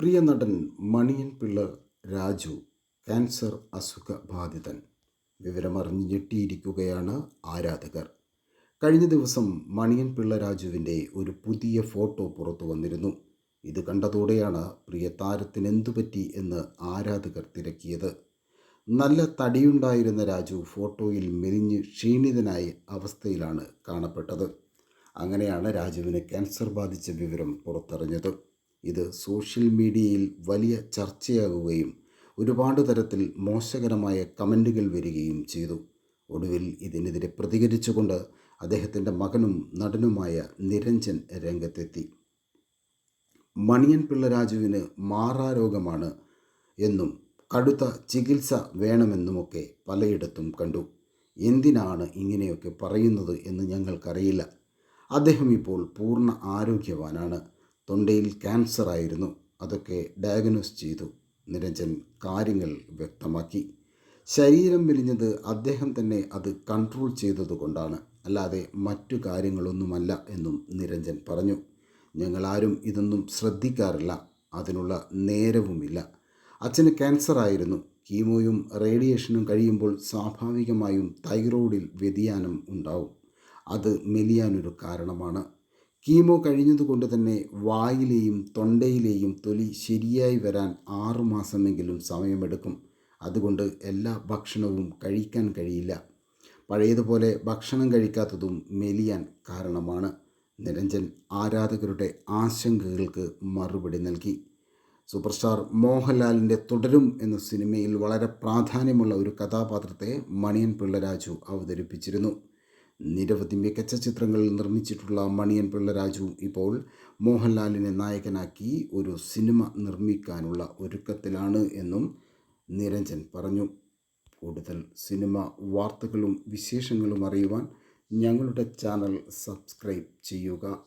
പ്രിയ നടൻ മണിയൻ പിള്ള രാജു ക്യാൻസർ അസുഖബാധിതൻ. വിവരമറിഞ്ഞ് ഞെട്ടിയിരിക്കുകയാണ് ആരാധകർ. കഴിഞ്ഞ ദിവസം മണിയൻ പിള്ള രാജുവിന്റെ ഒരു പുതിയ ഫോട്ടോ പുറത്തു വന്നിരുന്നു. ഇത് കണ്ടതോടെയാണ് പ്രിയ താരത്തിന് എന്തുപറ്റി എന്ന് ആരാധകർ തിരക്കിയത്. നല്ല തടിയുണ്ടായിരുന്ന രാജു ഫോട്ടോയിൽ മെലിഞ്ഞ് ക്ഷീണിതനായ അവസ്ഥയിലാണ് കാണപ്പെട്ടത്. അങ്ങനെയാണ് രാജുവിന് ക്യാൻസർ ബാധിച്ച വിവരം പുറത്തറിഞ്ഞത്. ഇത് സോഷ്യൽ മീഡിയയിൽ വലിയ ചർച്ചയാകുകയും ഒരുപാട് തരത്തിൽ മോശകരമായ കമന്റുകൾ വരികയും ചെയ്തു. ഒടുവിൽ ഇതിനെതിരെ പ്രതികരിച്ചുകൊണ്ട് അദ്ദേഹത്തിന്റെ മകനും നടനുമായ നിരഞ്ജൻ രംഗത്തെത്തി. മണിയൻ പിള്ള രാജുവിന് മാറാരോഗമാണ് എന്നും കടുത്ത ചികിത്സ വേണമെന്നുമൊക്കെ പലയിടത്തും കണ്ടു. എന്തിനാണ് ഇങ്ങനെയൊക്കെ പറയുന്നത് എന്ന് ഞങ്ങൾക്കറിയില്ല. അദ്ദേഹം ഇപ്പോൾ പൂർണ ആരോഗ്യവാനാണ്. തൊണ്ടയിൽ ക്യാൻസർ ആയിരുന്നു. അതൊക്കെ ഡയഗ്നോസ് ചെയ്തു. നിരഞ്ജൻ കാര്യങ്ങൾ വ്യക്തമാക്കി. ശരീരം മെലിഞ്ഞത് അദ്ദേഹം തന്നെ അത് കൺട്രോൾ ചെയ്തതുകൊണ്ടാണ് അല്ലാതെ മറ്റു കാര്യങ്ങളൊന്നുമല്ല എന്നും നിരഞ്ജൻ പറഞ്ഞു. ഞങ്ങളാരും ഇതൊന്നും ശ്രദ്ധിക്കാറില്ല. അതിനുള്ള നേരവുമില്ല. അച്ഛന് ക്യാൻസർ ആയിരുന്നു. കീമോയും റേഡിയേഷനും കഴിയുമ്പോൾ സ്വാഭാവികമായും തൈറോയിഡിൽ വ്യതിയാനം ഉണ്ടാവും. അത് മെലിയാനൊരു കാരണമാണ്. കീമോ കഴിഞ്ഞതുകൊണ്ട് തന്നെ വായിലെയും തൊണ്ടയിലെയും തൊലി ശരിയായി വരാൻ ആറുമാസമെങ്കിലും സമയമെടുക്കും. അതുകൊണ്ട് എല്ലാ ഭക്ഷണവും കഴിക്കാൻ കഴിയില്ല. പഴയതുപോലെ ഭക്ഷണം കഴിക്കാത്തതും മെലിയാൻ കാരണമാണ്. നിരഞ്ജൻ ആരാധകരുടെ ആശങ്കകൾക്ക് മറുപടി നൽകി. സൂപ്പർസ്റ്റാർ മോഹൻലാലിന്റെ തുടരും എന്ന സിനിമയിൽ വളരെ പ്രാധാന്യമുള്ള ഒരു കഥാപാത്രത്തെ മണിയൻ പിള്ളരാജു അവതരിപ്പിച്ചിരുന്നു. നിരവധി മികച്ച ചിത്രങ്ങൾ നിർമ്മിച്ചിട്ടുള്ള മണിയൻ പിള്ളരാജു ഇപ്പോൾ മോഹൻലാലിനെ നായകനാക്കി ഒരു സിനിമ നിർമ്മിക്കാനുള്ള ഒരുക്കത്തിലാണ് എന്നും നിരഞ്ജൻ പറഞ്ഞു. കൂടുതൽ സിനിമ വാർത്തകളും വിശേഷങ്ങളും അറിയുവാൻ ഞങ്ങളുടെ ചാനൽ സബ്സ്ക്രൈബ് ചെയ്യുക.